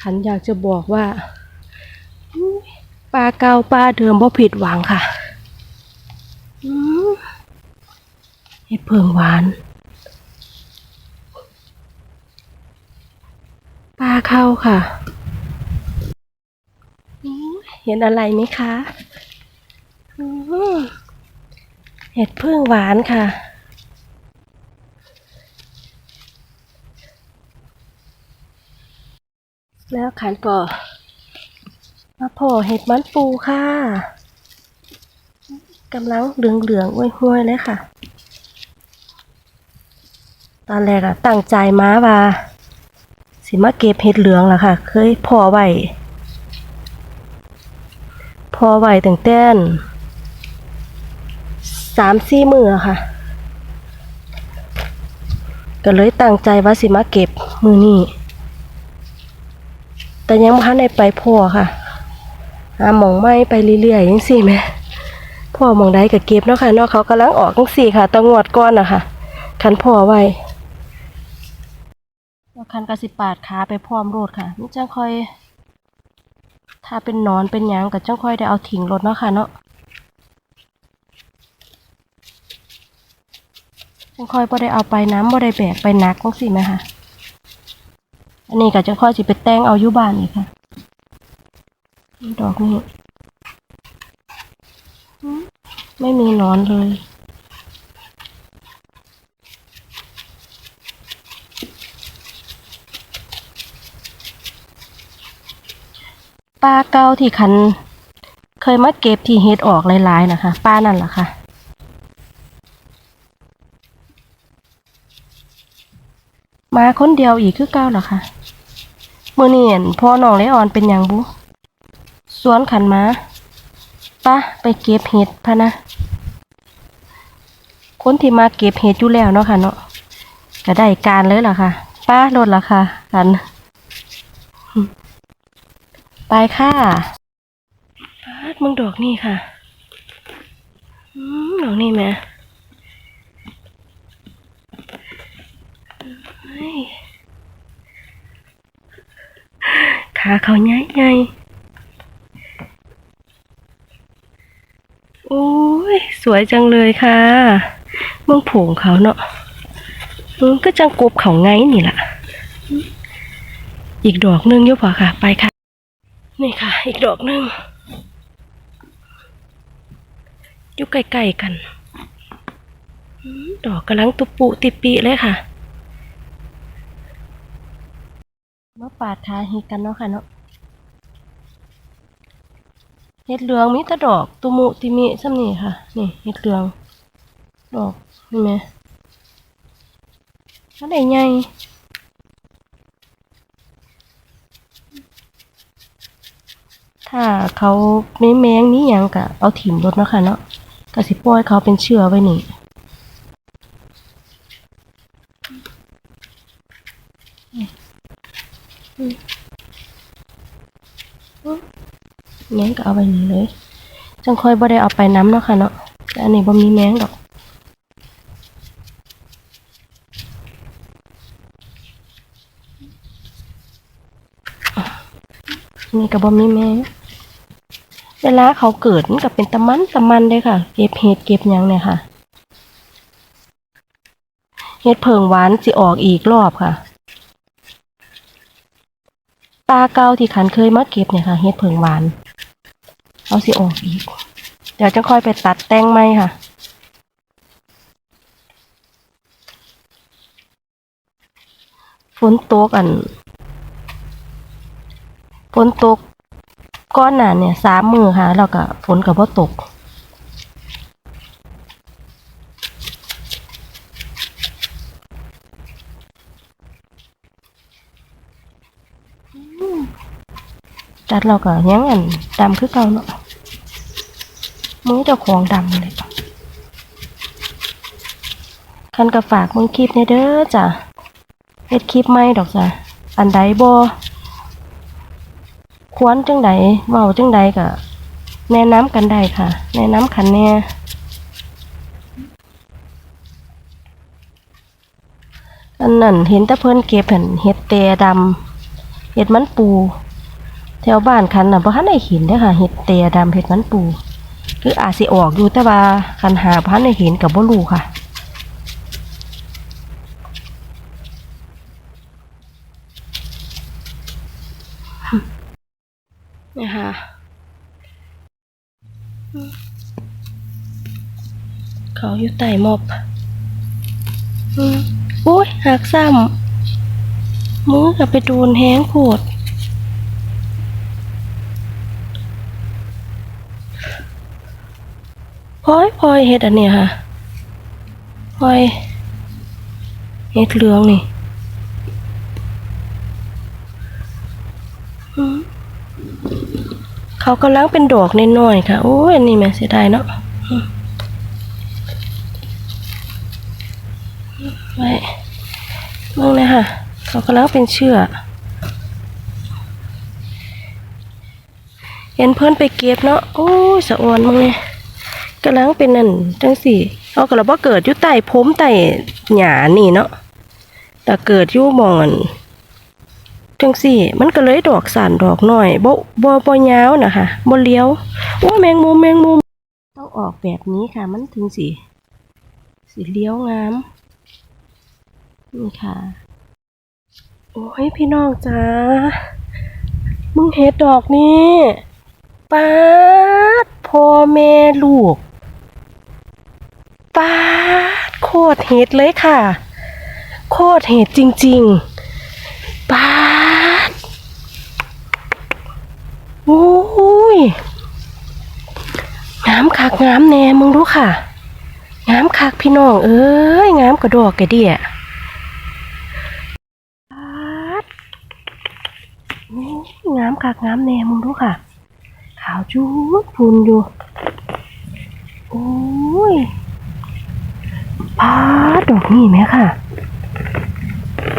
ขันอยากจะบอกว่าปลาเกาปลาเดิมบ่ผิดหวังค่ะเห็ดเพิงหวานปลาเข้าค่ะเห็นอะไรไหมคะเห็ดเพิ่งหวานค่ะ แล้วขันก่อมาโผล่เห็ดมันปูค่ะกำลังเหลืองเหลืองๆห้วยๆเลยค่ะ ตอนแรกอะตั้งใจมาว่าสิมาเก็บเห็ดเหลืองล่ะค่ะ เคยพอไหวพอไหว้ตั้งแต่นสามสี่มือค่ะ ก็เลยตั้งใจว่าสิมาเก็บมือนี้ แต่ยังพันในไปพ่อค่ะหาหมองไม้ไปเรื่อยๆยังสี่แหม่พ่อหมองใดก็เก็บเนาะค่ะเนาะเขากำลังออกทั้งสี่ค่ะตะงวดก้อนนะคะคันพ่อไว้คันกระสิปาดขาไปพร้อมรถค่ะมันจังค่อย ถ้าเป็นนอนเป็นยังก็จังค่อยได้เอาทิ้งรถเนาะค่ะเนาะจังค่อยบ่ได้เอาไปน้ำบ่ได้แบกไปนักจังสี่ไหมคะ นนี้ก็จะค่อยสิไปแต่งเอาอยู่บ้านอีกค่ะ ดอกนี้ ไม่มีหนอนเลยปลาเก้าที่คัน เคยมาเก็บที่เฮ็ดออกหลายๆนะคะป้านั่นแหละค่ะมาคนเดียวอีกคือเก้าเหรอคะ เมื่อเนี่เห็นพ่อน้องเลออนเป็นอย่างบุสวนขันมาปะไปเก็บเห็ดพะนะ คนที่มาเก็บเห็ดอยู่แล้วเนาะค่ะเนาะก็ได้การเลยล่ะค่ะป้าลดราคากันไปค่ะป้ามึงดอกนี่ค่ะดอกนี่แหม่เฮ้ย ขาเขาใหญ่ใหญ่โอ้ย สวยจังเลยค่ะเมืองผงเขาเนาะมันก็จังกบเขาไงนี่ล่ะ อีกดอกหนึงอยุบพอค่ะ ไปค่ะ นี่ค่ะ อีกดอกหนึงอยู่ใกล้ๆกัน ดอกกำลังตุปุติปีเลยค่ะ มาปาดขาเฮ็ดกันเนาะค่ะเนาะเห็ดเหลืองมีต่ดอกตุมุติมิซ้ำนี่ค่ะ นี่เห็ดเหลือง ดอกนี่ไหมถ้าได้ใหญ่ถ้าเขาไม่แมงนี้ยังกะเอาถิ่มรถเนาะค่ะเนาะกะสิปล่อยเขาเป็นเชื้อไว้นี่ แมงก็เอาไปนี่เลย จังค่อยบ่ได้เอาไปน้ำเนาะค่ะเนาะแต่อันนี้บ่มีแมงดอกนี่ก็บ่มีแมงเวลาเขาเกิดมันก็เป็นตะมันตะมันเลยค่ะ เก็บเห็ดเก็บยังเนี่ยค่ะเห็ดเพิงหวานสิออกอีกรอบค่ะปลาเก่าที่ขันเคยมาเก็บเนี่ยค่ะเห็ดเพิงหวาน เอาสิออกอีก เดี๋ยวจะค่อยไปตัดแต่งไหมค่ะ ฝนตกอัน ฝนตกก้อนหนาเนี่ยสามมือค่ะแล้วก็ฝนกับว่าตกจัดเราก็ยังอันดำคือเก่าเนาะ มือเจ้าของดำเลยคันกระฝากมึงคลิปเนี่ยเด้อจ้ะเฮ็ดคลิปไม่ดอกจ้ะอันใดบ่ควรจังใดเว้าจังใดก็แนะนำกันได้ค่ะ แนะนำคันแน่อันนั้นเห็นต่เพิ่นเก็บเห็นเห็ดแต่ดำเห็ดมันปู แถวบ้านคันน่ะบ่ทันได้เห็นเด้อค่ะเห็ดเตยดำเห็ดมันปู คืออาจสิออกอยู่แต่ว่าคันหาบ่ทันได้เห็นก็บ่รู้ค่ะนี่ค่ะเขาอยู่ใต้หมอบอืมโอ้ยหักซ้ำมือกับไปโดนแห้งโคต พลอยพลอยเห็ดอันนี้ค่ะพลอยเห็ดเหลืองนี่เขากำลังเป็นดอกน้อยๆค่ะโอ้ยอันนี้แม่เสียดายเนาะอืมไว้มองเลยค่ะ เขากำลังเป็นเชื่อเห็นเพื่อนไปเก็บเนาะโอ้ยสะออนมึงเนี่ย กำลังเป็นนั่นจังสี่เอากระบอกเกิดอยู่ใต้ผมใต้หยานี่เนาะแต่เกิดอยู่มองอันจังสี่ มันก็เลยดอกสานดอกหน้อยบ่บ่บ่ยาวนะคะบ่เลี้ยวโอ้แมงมุมแมงมุมต้องออกแบบนี้ค่ะ มันถึงสิสิเลี้ยวงามนี่ค่ะ โอ้ยพี่น้องจ้ามึงเห็ดดอกนี้ป๊าดพ่อแม่ลูก ป๊าดโคตรเห็ดเลยค่ะ โคตรเห็ดจริงๆปาดโอ้ยงามคักงามแน่มึงดูค่ะงามคักพี่น้องเอ้ยงามกระดอกกระเดี่ยปาดโอ้ยงามคักงามแน่มึงดูค่ะ ขาวจุดพุนอยู่โอ้ย ปาดอกนี่ไหมค่ะ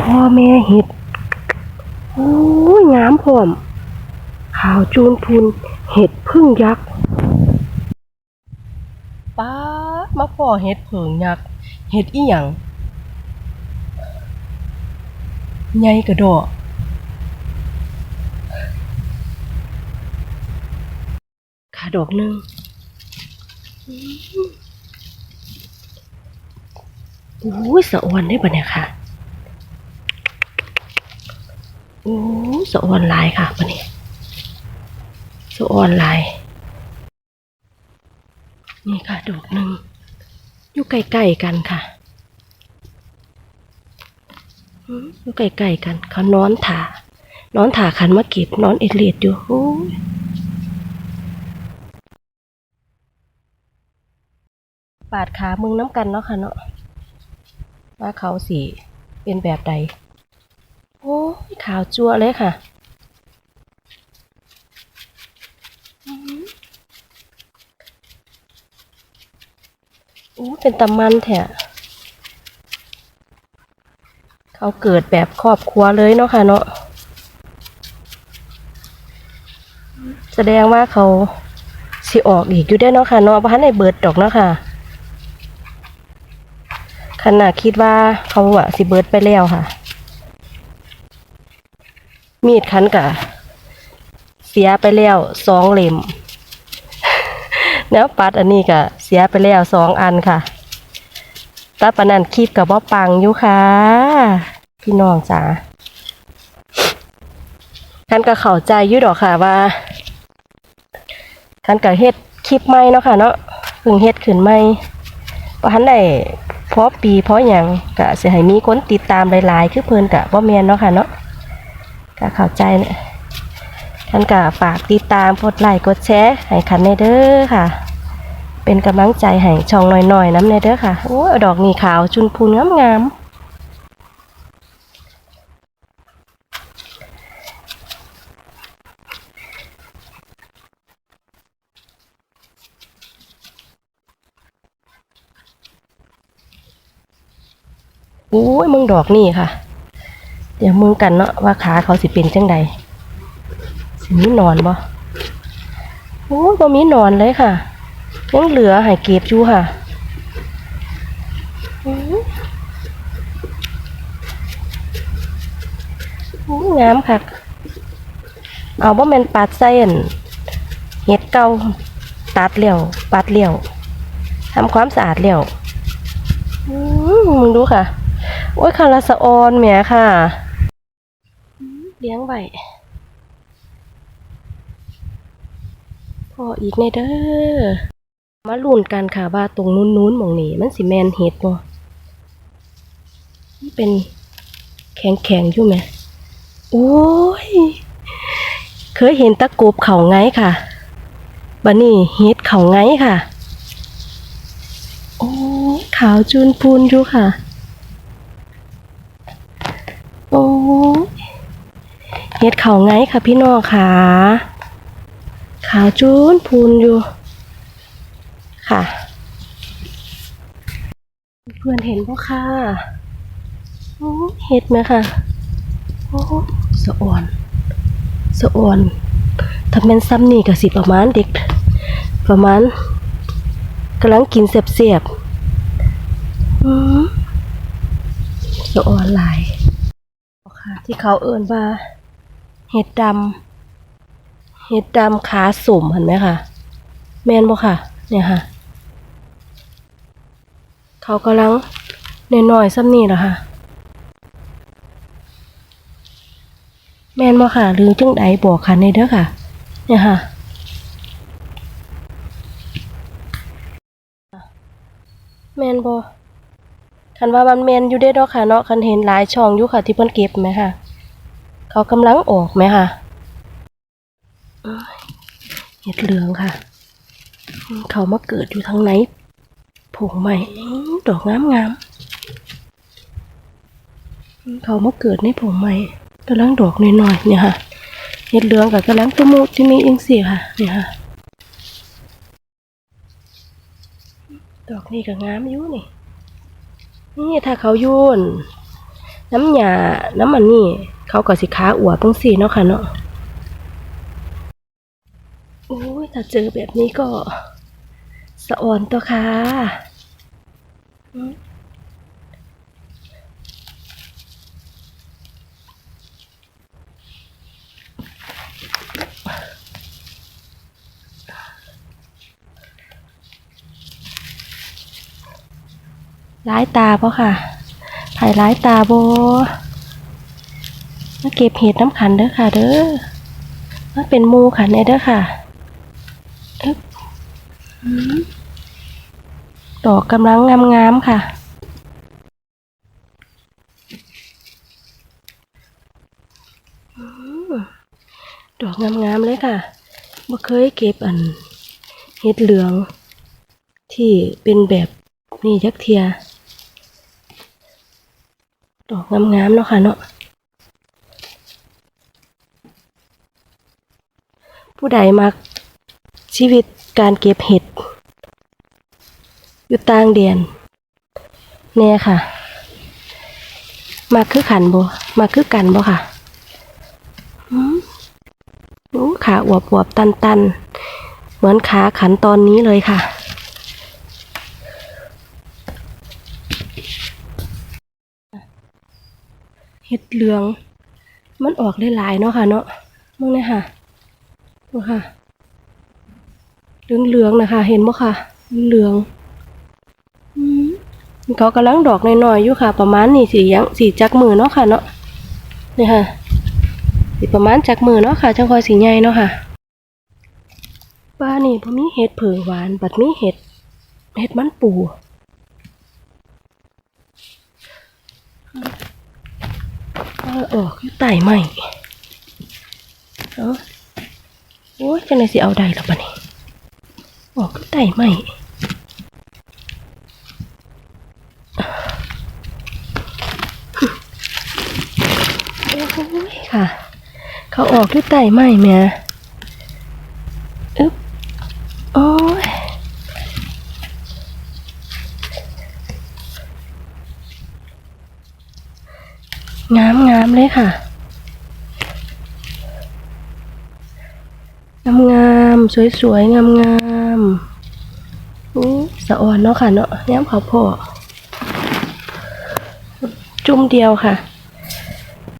พ่อแม่เห็ดโอ้ยงามพร้อมขาวจูนพูนเห็ดพึ่งยักษ์ป้ามาพ่อเห็ดเผิงยักษ์เห็ดอีหยังใหญ่กระโดดขาดอกหนึ่ง โอ้ยสะออนได้ปะเนี่ยค่ะ โอ้สะออนไลน์ค่ะปะเนี่ยสะออนไลน์นี่ค่ะดอกหนึ่งอยู่ใกล้ๆกันค่ะอยู่ใกล้ๆกันเขานอนถานอนถาขันมาเก็บนอนเอเลียดอยู่โอ้ยปาดขามึงน้ำกันเนาะค่ะเนาะ ว่าเขาสีเป็นแบบใด โอ้ยขาวจั่วเลยค่ะอื้อหือโอ้เป็นตำมันแท้เขาเกิดแบบครอบครัวเลยเนาะค่ะเนาะแสดงว่าเขาสิออกอีกอยู่ได้เนาะค่ะเนาะเพราะในเบิดดอกเนาะค่ะ ขนาดคิดว่าเขาอะสิเบิร์ดไปแล้วค่ะ มีดคันกะ เสียไปแล้วสองเล่มแล้วปัดอันนี้กะเสียไปแล้วสองอันค่ะตาปนันคลิปกับบ่ปังอยู่ค่ะ พี่น้องจ๋าคันกะเข้าใจยู่ดอกค่ะว่าคันกะเฮ็ดคลิปใหม่เนาะค่ะ เนาะเพิ่งเฮ็ดขึ้นใหม่บ่ทันได้ พราะปีเพราะอย่างกะสิให้มีคนติดตามหลายๆ คือเพิ่นกะบ่แมนเนาะค่ะเนาะกะเข้าใจเนี่ยท่านกะฝากติดตามกดไลค์กดแชร์ให้คันในเด้อค่ะ เป็นกำลังใจให้ช่องหน่อยๆน้ำในเด้อค่ะโอ้ดอกนี่ขาวชุนพูนงามๆ โอ้ยมึงดอกนี่ค่ะ เดี๋ยวมึงกันเนาะว่าขาเขาสิเป็นจังใดสิมีนอนบ่โอ้ยบ่มีนอนเลยค่ะยังเหลือให้เก็บอยู่ค่ะอื้อโอ้ยงามค่ะ เอาบ่แมนปาดใส่อันเห็ดเก่าตัดเลี้ยวปาดเลี้ยวทำความสะอาดเลี้ยวอืมมึงดูค่ะ โอ้ยคาราสะออนแหมค่ะ เลี้ยงไว้พออีกในเด้อ มาลุ้นกันค่ะว่าตรงนู้นๆหมองนี้มันสิแมนเห็ดบ่มันเป็นแข็งๆอยู่ไหม โอ้ย เคยเห็นตะกบเขาไงค่ะบันนี้เฮ็ดเขาไงค่ะ โอ้ขาวจูนพูนอยู่ค่ะ โอ้ย เฮ็ดเขาไงค่ะพี่น้องค่ะขาวจูนพูนอยู่ ค่ะ เพื่อนเห็นปะค่ะโอ้เห็ดไหมค่ะโอ้สะอ่อนสะอ่อนถ้าเป็นซ้ำนี่ก็สิประมาณเด็ก ประมาณกำลังกินเสียบๆอืมสะอ่อนหลายค่ะที่เขาเอิ้นว่า เห็ดดำเห็ดดำขาสุ่มเห็นไหมค่ะแมนบ่ค่ะ เนี่ยค่ะ เขากำลังเน้อยๆซ้ำนี่แหละค่ะ แมนบ่ค่ะ หรือจังใดบอกค่ะในเด้อค่ะ เนี่ยค่ะแมนบ่คันว่ามันแมนอยู่เด้ดอกค่ะเนาะคันเห็นหลายช่องอยู่ค่ะที่เพิ่นเก็บไหมค่ะ เขากำลังออกไหมคะเห็ดเหลืองค่ะ เขามาเกิดอยู่ทางไหนผงใหม่ดอกงามงามเขามาเกิดในผงใหม่กำลังดอกน้อยๆเนี่ยค่ะเห็ดเหลืองกับกำลังตุมุที่มีเองสิค่ะเนี่ยค่ะดอกนี่ก็งามอยู่นี่นี่ถ้าเขาโยนน้ำหยาน้ำมันนี่ เขาก็สิขาอวบจังสี่เนาะค่ะเนาะโอ้ยถ้าเจอแบบนี้ก็สะอ่อนตัวค่ะร้ายตาปะค่ะถ่ายร้ายตาโบ มาเก็บเห็ดน้ำขันเด้อค่ะ เด้อมาเป็นมูขันเด้อค่ะอึ๊บอืมดอกกำลังงามๆค่ะอืมดอกงามๆเลยค่ะบ่เคยเก็บอันเห็ดเหลือง ที่เป็นแบบนี้จักเทีย ดอกงามๆเนาะค่ะเนาะ ผู้ใดมัก ชีวิตการเก็บเห็ด อยู่ต่างเดียนแน่ค่ะ มาคือขันบ่มาคือกันบ่ค่ะอืมโอ้ขาอวบอวบตันตันๆเหมือนขาขันตอนนี้เลยค่ะ เห็ดเหลือง มันออกได้หลายเนาะค่ะเนาะมึงเนี่ยค่ะ ดูค่ะเหลืองๆนะคะ เห็นบ่ค่ะ เหลืองอืมเขากำลังดอกน้อยๆอยู่ค่ะ ประมาณนี่สียังสีจักมือเนาะค่ะเนาะนี่ค่ะสิประมาณจักมือเนาะค่ะจังคอยสีใหญ่เนาะค่ะบ้านี่พอมีเห็ดเผือหวานบัดมีเห็ดเห็ดมันปูเอาออกอยู่ใต้ไม้เนาะ โอ้ยจังไดสิเอาได้ล่ะบัดนี้ออกอยู่ใต้ไม้โอ้ยค่ะ เขาออกอยู่ใต้ไม้แม่อึ๊บโอ้ยงามงามเลยค่ะ งามงาม สวยๆ งามๆอู้สะอ่อนเนาะค่ะเนาะย้ำเขาวโพอจุ่มเดียวค่ะ